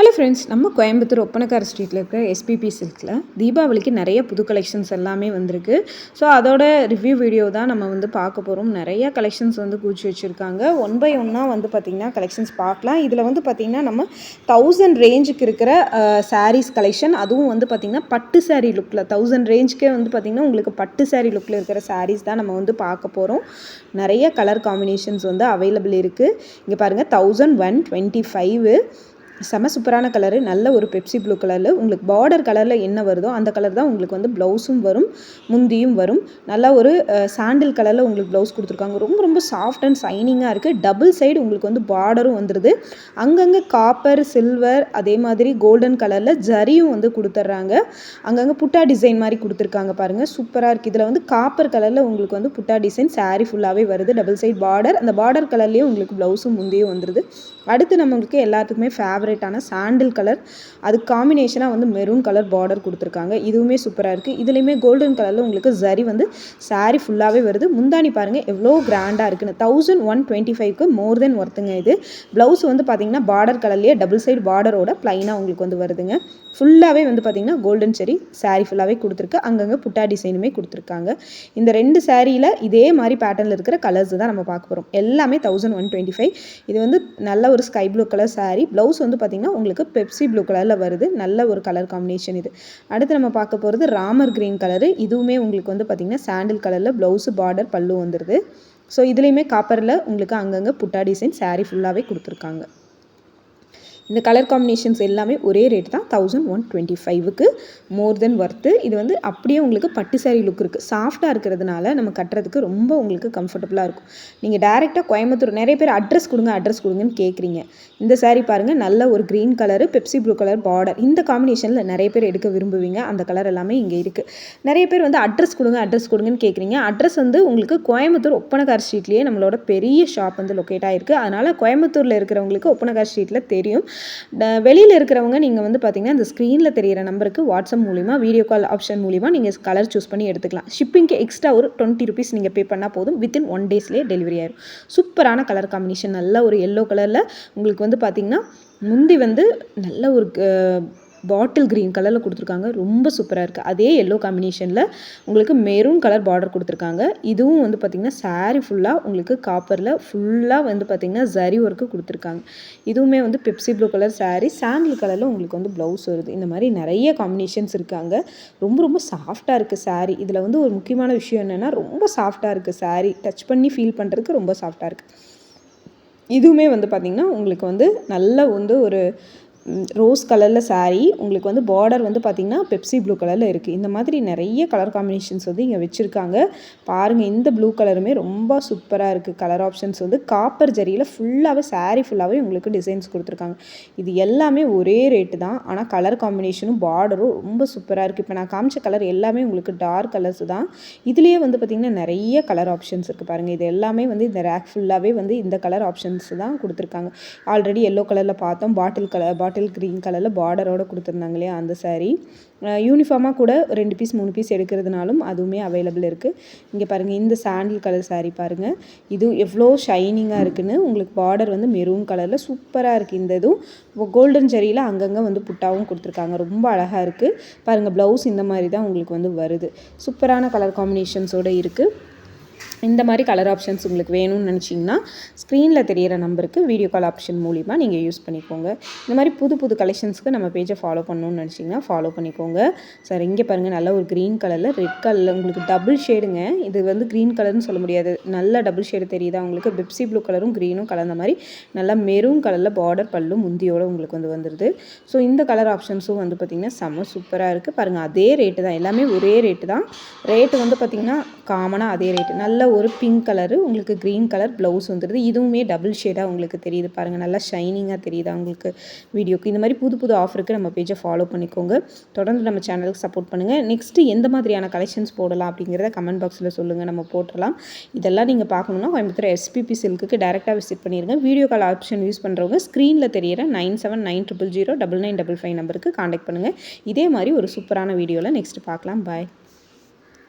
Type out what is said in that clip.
Hello friends நம்ம கோயம்புத்தூர் ஒப்பனக்கார ஸ்ட்ரீட்டில் இருக்கிற எஸ்பிபி சில்கில் தீபாவளிக்கு நிறைய புது கலெக்ஷன்ஸ் எல்லாமே வந்திருக்கு. ஸோ அதோட ரிவ்யூ வீடியோ தான் நம்ம வந்து பார்க்க போகிறோம் நிறைய கலெக்ஷன்ஸ் வந்து கூச்சி வச்சுருக்காங்க. ஒன் பை ஒன்னாக வந்து பார்த்திங்கன்னா கலெக்ஷன்ஸ் பார்க்கலாம். இதில் வந்து பார்த்திங்கன்னா நம்ம தௌசண்ட் ரேஞ்சுக்கு இருக்கிற சாரீஸ் கலெக்ஷன் அதுவும் வந்து பார்த்திங்கன்னா பட்டு சாரீ லுக்கில் தௌசண்ட் ரேஞ்சுக்கே வந்து பார்த்திங்கன்னா உங்களுக்கு பட்டு சாரீ லுக்கில் இருக்கிற சாரீஸ் தான் நம்ம வந்து பார்க்க போகிறோம் நிறைய கலர் காம்பினேஷன்ஸ் வந்து அவைலபிள் இருக்குது இங்கே பாருங்கள் தௌசண்ட் ஒன் டுவெண்ட்டி ஃபைவ் செம சூப்பரான கலரு நல்ல ஒரு பெப்சி ப்ளூ கலரில். உங்களுக்கு பார்டர் கலரில் என்ன வருதோ அந்த கலர் தான் உங்களுக்கு வந்து ப்ளவுஸும் வரும் முந்தியும் வரும். நல்லா ஒரு சாண்டில் கலரில் உங்களுக்கு ப்ளவுஸ் கொடுத்துருக்காங்க. ரொம்ப ரொம்ப சாஃப்ட் அண்ட் சைனிங்காக இருக்குது டபுள் சைடு உங்களுக்கு வந்து பார்டரும் வந்துடுது அங்கங்கே காப்பர் சில்வர் அதே மாதிரி கோல்டன் கலரில் ஜரியும் வந்து கொடுத்துட்றாங்க அங்கங்கே புட்டா டிசைன் மாதிரி கொடுத்துருக்காங்க பாருங்கள் சூப்பராக இருக்குது இதில் வந்து காப்பர் கலரில் உங்களுக்கு வந்து புட்டா டிசைன் சாரீ ஃபுல்லாகவே வருது. டபுள் சைட் பார்டர் அந்த பார்டர் கலர்லேயும் உங்களுக்கு ப்ளவுஸும் முந்தியும் வந்துடுது அடுத்து நம்மளுக்கு எல்லாத்துக்குமே ஃபேவரட் ஃபேவரட்டான சாண்டில் கலர் அது காம்பினேஷனாக வந்து மெரூன் கலர் பார்டர் கொடுத்துருக்காங்க. இதுவுமே சூப்பராக இருக்குது இதுலேயுமே கோல்டன் கலரில் உங்களுக்கு ஜரி வந்து சாரீ ஃபுல்லாகவே வருது. முந்தானி பாருங்கள் எவ்வளோ கிராண்டாக இருக்குன்னு. தௌசண்ட் ஒன் டுவெண்ட்டி ஃபைவ்க்கு மோர் தென் ஒர்த்துங்க இது. ப்ளவுஸ் வந்து பார்த்திங்கன்னா பார்டர் கலர்லேயே டபுள் சைடு பார்டரோட ப்ளைனாக உங்களுக்கு வந்து வருதுங்க. ஃபுல்லாகவே வந்து பார்த்திங்கன்னா கோல்டன் செரி சாரீ ஃபுல்லாகவே கொடுத்துருக்கு. அங்கங்கே புட்டா டிசைனுமே கொடுத்துருக்காங்க. இந்த ரெண்டு சாரியில் இதே மாதிரி பேட்டர்னில் இருக்கிற கலர்ஸ் தான் நம்ம பார்க்க போகிறோம் எல்லாமே தௌசண்ட் ஒன் டுவெண்ட்டி ஃபைவ் இது வந்து நல்ல ஒரு sky blue colour sari blouse வந்து பார்த்திங்கன்னா உங்களுக்கு பெப்சி ப்ளூ கலரில் வருது. நல்ல ஒரு கலர் காம்பினேஷன் இது. அடுத்து நம்ம பார்க்க போகிறது ராமர் க்ரீன் கலரு இதுவுமே உங்களுக்கு வந்து பார்த்திங்கன்னா சாண்டில் கலரில் ப்ளவுஸு பார்டர் பல்லு வந்துடுது ஸோ இதுலேயுமே காப்பரில் உங்களுக்கு அங்கங்கே புட்டா டிசைன் சாரீ ஃபுல்லாகவே கொடுத்துருக்காங்க. இந்த கலர் காம்பினேஷன்ஸ் எல்லாமே ஒரே ரேட் தான் தௌசண்ட் ஒன் டுவெண்ட்டி ஃபைவுக்கு மோர் தென் ஒர்த்து இது வந்து அப்படியே உங்களுக்கு பட்டு சாரீ லுக் இருக்குது சாஃப்டாக இருக்கிறதுனால நம்ம கட்டுறதுக்கு ரொம்ப உங்களுக்கு கம்ஃபர்டபுளாக இருக்கும். நீங்கள் டேரெக்டாக கோயம்புத்தூர் நிறைய பேர் அட்ரஸ் கொடுங்க அட்ரஸ் கொடுங்கன்னு கேட்குறீங்க இந்த சாரீ பாருங்கள் நல்ல ஒரு green colour Pepsi blue colour border இந்த காம்பினேஷனில் நிறைய பேர் எடுக்க விரும்புவீங்க. அந்த கலர் எல்லாமே இங்கே இருக்குது நிறைய பேர் வந்து அட்ரஸ் கொடுங்க அட்ரஸ் கொடுங்கன்னு கேட்குறீங்க அட்ரஸ் வந்து உங்களுக்கு கோயம்புத்தூர் ஒப்பனகார் ஸ்ட்ரீட்லேயே நம்மளோட பெரிய ஷாப் வந்து லொக்கேட் ஆகிருக்கு அதனால் கோயம்புத்தூரில் இருக்கிறவங்களுக்கு ஒப்பனகார் ஸ்ட்ரீட்டில் தெரியும். வெளியில் இருக்கிறவங்க நீங்கள் வந்து பார்த்தீங்கன்னா இந்த ஸ்க்ரீனில் தெரிகிற நம்பருக்கு வாட்ஸ்அப் மூலிமா வீடியோ கால் ஆப்ஷன் மூலிமா நீங்கள் கலர் சூஸ் பண்ணி எடுத்துக்கலாம். ஷிப்பிங்க்கு எக்ஸ்ட்ரா ஒரு டுவெண்ட்டி ருபீஸ் நீங்கள் பே பண்ணால் போதும். வித்தின் ஒன் டேஸ்லேயே டெலிவரி ஆயிரும். சூப்பரான கலர் காம்பினேஷன் நல்ல ஒரு எல்லோ கலரில் உங்களுக்கு வந்து பார்த்திங்கன்னா முந்தி வந்து நல்ல ஒரு பாட்டில் க்ரீன் கலரில் கொடுத்துருக்காங்க. ரொம்ப சூப்பராக இருக்குது அதே எல்லோ காம்பினேஷனில் உங்களுக்கு மெரூன் கலர் பார்டர் கொடுத்துருக்காங்க. இதுவும் வந்து பார்த்திங்கன்னா சாரீ ஃபுல்லாக உங்களுக்கு காப்பரில் ஃபுல்லாக வந்து பார்த்திங்கன்னா ஜரி ஒர்க்கு கொடுத்துருக்காங்க. இதுவுமே வந்து Pepsi blue colour sari sandal கலரில் உங்களுக்கு வந்து ப்ளவுஸ் வருது. இந்த மாதிரி நிறைய காம்பினேஷன்ஸ் இருக்காங்க. ரொம்ப ரொம்ப சாஃப்டாக இருக்குது சாரீ இதில் வந்து ஒரு முக்கியமான விஷயம் என்னென்னா ரொம்ப சாஃப்டாக இருக்குது சாரீ டச் பண்ணி ஃபீல் பண்ணுறதுக்கு ரொம்ப சாஃப்டாக இருக்குது இதுவுமே வந்து பார்த்திங்கன்னா உங்களுக்கு வந்து நல்ல வந்து ஒரு ரோஸ் கலரில் சாரீ உங்களுக்கு வந்து பார்டர் வந்து பார்த்திங்கன்னா பெப்சி ப்ளூ கலரில் இருக்குது இந்த மாதிரி நிறைய கலர் காம்பினேஷன்ஸ் வந்து இங்கே வச்சுருக்காங்க. பாருங்கள் இந்த ப்ளூ கலருமே ரொம்ப சூப்பராக இருக்குது கலர் ஆப்ஷன்ஸ் வந்து காப்பர் ஜரியில் ஃபுல்லாகவே சாரீ ஃபுல்லாகவே உங்களுக்கு டிசைன்ஸ் கொடுத்துருக்காங்க. இது எல்லாமே ஒரே ரேட்டு தான். ஆனால் கலர் காம்பினேஷனும் பார்டரும் ரொம்ப சூப்பராக இருக்குது இப்போ நான் காமிச்ச கலர் எல்லாமே உங்களுக்கு டார்க் கலர்ஸ் தான். இதுலேயே வந்து பார்த்திங்கன்னா நிறைய கலர் ஆப்ஷன்ஸ் இருக்குது பாருங்கள் இது எல்லாமே வந்து இந்த ரேக் ஃபுல்லாகவே வந்து இந்த கலர் ஆப்ஷன்ஸ் தான் கொடுத்துருக்காங்க. ஆல்ரெடி எல்லோ கலரில் பார்த்தோம். பாட்டில் கலர் பாட்டில் க்ரீன் கலரில் பார்டரோடு கொடுத்துருந்தாங்க இல்லையா அந்த சாரீ யூனிஃபார்மாக கூட ரெண்டு பீஸ் மூணு பீஸ் எடுக்கிறதுனாலும் அதுவுமே அவைலபிள் இருக்குது இங்கே பாருங்கள் இந்த சாண்டில் கலர் சாரீ பாருங்கள் இது எவ்வளோ ஷைனிங்காக இருக்குதுன்னு உங்களுக்கு பார்டர் வந்து மெரூன் கலரில் சூப்பராக இருக்குது இந்த இதுவும் கோல்டன் ஜெரியில் அங்கங்கே வந்து புட்டாவும் கொடுத்துருக்காங்க. ரொம்ப அழகாக இருக்குது பாருங்கள் ப்ளவுஸ் இந்த மாதிரி தான் உங்களுக்கு வந்து வருது. சூப்பரான கலர் காம்பினேஷன்ஸோடு இருக்குது இந்த மாதிரி கலர் ஆப்ஷன்ஸ் உங்களுக்கு வேணும்னு நினச்சிங்கன்னா ஸ்க்ரீனில் தெரியிற நம்பருக்கு வீடியோ கால் ஆப்ஷன் மூலிமா நீங்கள் யூஸ் பண்ணிக்கோங்க. இந்த மாதிரி புது புது கலெக்ஷன்ஸ்க்கு நம்ம பேஜை ஃபாலோ பண்ணணும்னு நினச்சிங்கன்னா ஃபாலோ பண்ணிக்கோங்க. சார் இங்கே பாருங்கள் நல்ல ஒரு க்ரீன் கலரில் ரெட் கலரில் உங்களுக்கு டபுள் ஷேடுங்க இது வந்து க்ரீன் கலர்னு சொல்ல முடியாது. நல்ல டபுள் ஷேடு தெரியுதா? உங்களுக்கு பெப்சி ப்ளூ கலரும் க்ரீனும் கலந்த மாதிரி நல்லா மெரூன் கலரில் பார்டர் பல்லும் முந்தியோடு உங்களுக்கு வந்து வந்துடுது ஸோ இந்த கலர் ஆப்ஷன்ஸும் வந்து பார்த்திங்கன்னா செம்ம சூப்பராக இருக்குது பாருங்கள் அதே ரேட்டு தான். எல்லாமே ஒரே ரேட்டு தான். ரேட்டு வந்து பார்த்திங்கன்னா காமனாக அதே ரேட்டு நல்ல ஒரு பிங்க் கலரு உங்களுக்கு க்ரீன் கலர் ப்ளவுஸ் வந்துடுது இதுவுமே டபுள் ஷேடாக உங்களுக்கு தெரியுது பாருங்கள் நல்லா ஷைனிங்காக தெரியுதா உங்களுக்கு வீடியோக்கு இந்த மாதிரி புது புது ஆஃபருக்கு நம்ம பேஜை ஃபாலோ பண்ணிக்கோங்க. தொடர்ந்து நம்ம சேனலுக்கு சப்போர்ட் பண்ணுங்கள் நெக்ஸ்ட்டு எந்த மாதிரியான கலெக்ஷன்ஸ் போடலாம் அப்படிங்கிறத கமெண்ட் பாக்ஸில் சொல்லுங்கள் நம்ம போட்டுடலாம் இதெல்லாம் நீங்கள் பார்க்கணுன்னா கோயம்புத்தூர் எஸ்பிபி சில்க்கு டேரெக்டாக விசிட் பண்ணிடுங்க வீடியோ கால் ஆப்ஷன் யூஸ் பண்ணுறவங்க ஸ்க்ரீனில் தெரியிற nine seven nine triple zero double nine double five நம்பருக்கு காண்டாக்ட் பண்ணுங்கள் இதே மாதிரி ஒரு சூப்பரான வீடியோவில் நெக்ஸ்ட் பார்க்கலாம். பாய்